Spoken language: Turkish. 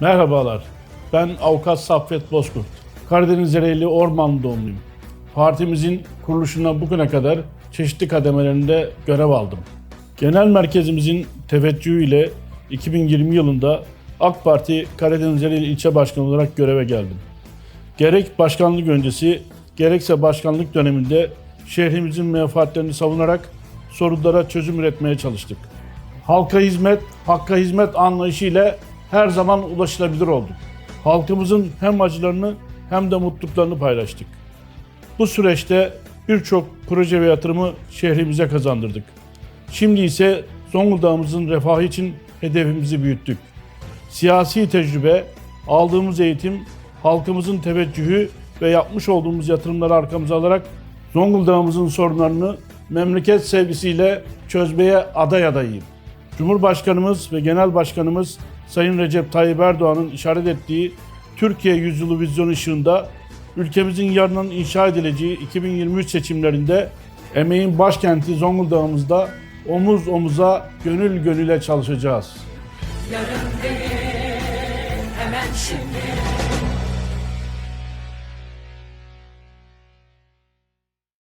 Merhabalar, ben Avukat Saffet Bozkurt. Karadeniz Ereğli Orman doğumluyum. Partimizin kuruluşundan bugüne kadar çeşitli kademelerinde görev aldım. Genel merkezimizin teveccühüyle 2020 yılında AK Parti Karadeniz Ereğli İlçe Başkanı olarak göreve geldim. Gerek başkanlık öncesi, gerekse başkanlık döneminde şehrimizin menfaatlerini savunarak sorunlara çözüm üretmeye çalıştık. Halka hizmet, hakka hizmet anlayışıyla her zaman ulaşılabilir olduk. Halkımızın hem acılarını hem de mutluluklarını paylaştık. Bu süreçte birçok proje ve yatırımı şehrimize kazandırdık. Şimdi ise Zonguldak'ımızın refahı için hedefimizi büyüttük. Siyasi tecrübe, aldığımız eğitim, halkımızın teveccühü ve yapmış olduğumuz yatırımları arkamıza alarak Zonguldak'ımızın sorunlarını memleket sevgisiyle çözmeye aday adayıyım. Cumhurbaşkanımız ve Genel Başkanımız Sayın Recep Tayyip Erdoğan'ın işaret ettiği Türkiye yüzyılı vizyonu ışığında ülkemizin yarının inşa edileceği 2023 seçimlerinde emeğin başkenti Zonguldak'ımızda omuz omuza gönül gönüle çalışacağız. Yarın değil hemen şimdi